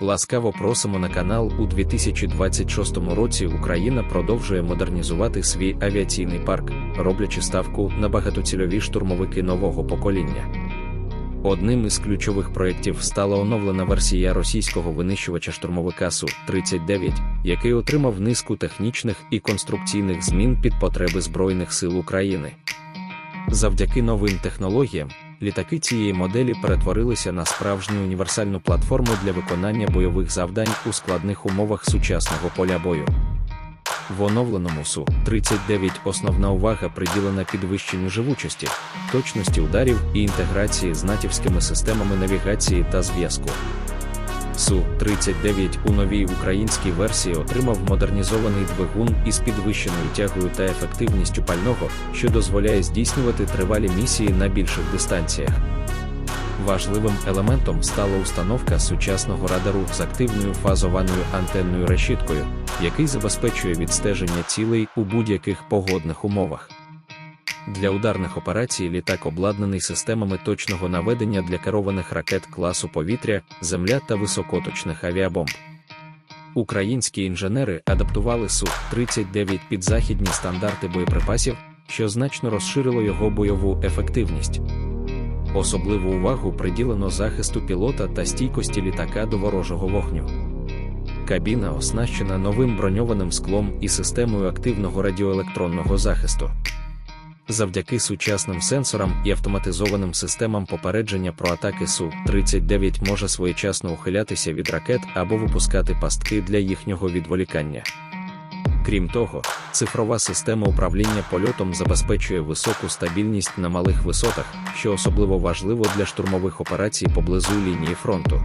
Ласкаво просимо на канал у 2026 році Україна продовжує модернізувати свій авіаційний парк, роблячи ставку на багатоцільові штурмовики нового покоління. Одним із ключових проєктів стала оновлена версія російського винищувача штурмовика Су-39, який отримав низку технічних і конструкційних змін під потреби Збройних сил України. Завдяки новим технологіям, літаки цієї моделі перетворилися на справжню універсальну платформу для виконання бойових завдань у складних умовах сучасного поля бою. В оновленому Су-39 основна увага приділена підвищенню живучості, точності ударів і інтеграції з натівськими системами навігації та зв'язку. Су-39 у новій українській версії отримав модернізований двигун із підвищеною тягою та ефективністю пального, що дозволяє здійснювати тривалі місії на більших дистанціях. Важливим елементом стала установка сучасного радару з активною фазованою антенною решіткою, який забезпечує відстеження цілей у будь-яких погодних умовах. Для ударних операцій літак обладнаний системами точного наведення для керованих ракет класу повітря, земля та високоточних авіабомб. Українські інженери адаптували Су-39 під західні стандарти боєприпасів, що значно розширило його бойову ефективність. Особливу увагу приділено захисту пілота та стійкості літака до ворожого вогню. Кабіна оснащена новим броньованим склом і системою активного радіоелектронного захисту. Завдяки сучасним сенсорам і автоматизованим системам попередження про атаки Су-39 може своєчасно ухилятися від ракет або випускати пастки для їхнього відволікання. Крім того, цифрова система управління польотом забезпечує високу стабільність на малих висотах, що особливо важливо для штурмових операцій поблизу лінії фронту.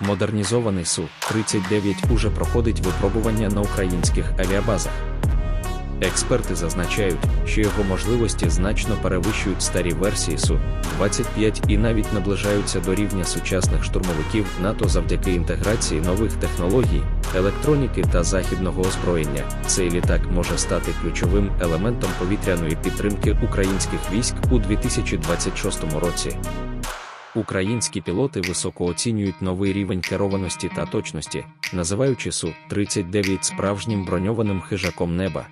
Модернізований Су-39 уже проходить випробування на українських авіабазах. Експерти зазначають, що його можливості значно перевищують старі версії Су-25 і навіть наближаються до рівня сучасних штурмовиків НАТО завдяки інтеграції нових технологій, електроніки та західного озброєння. Цей літак може стати ключовим елементом повітряної підтримки українських військ у 2026 році. Українські пілоти високо оцінюють новий рівень керованості та точності, називаючи Су-39 справжнім броньованим хижаком неба.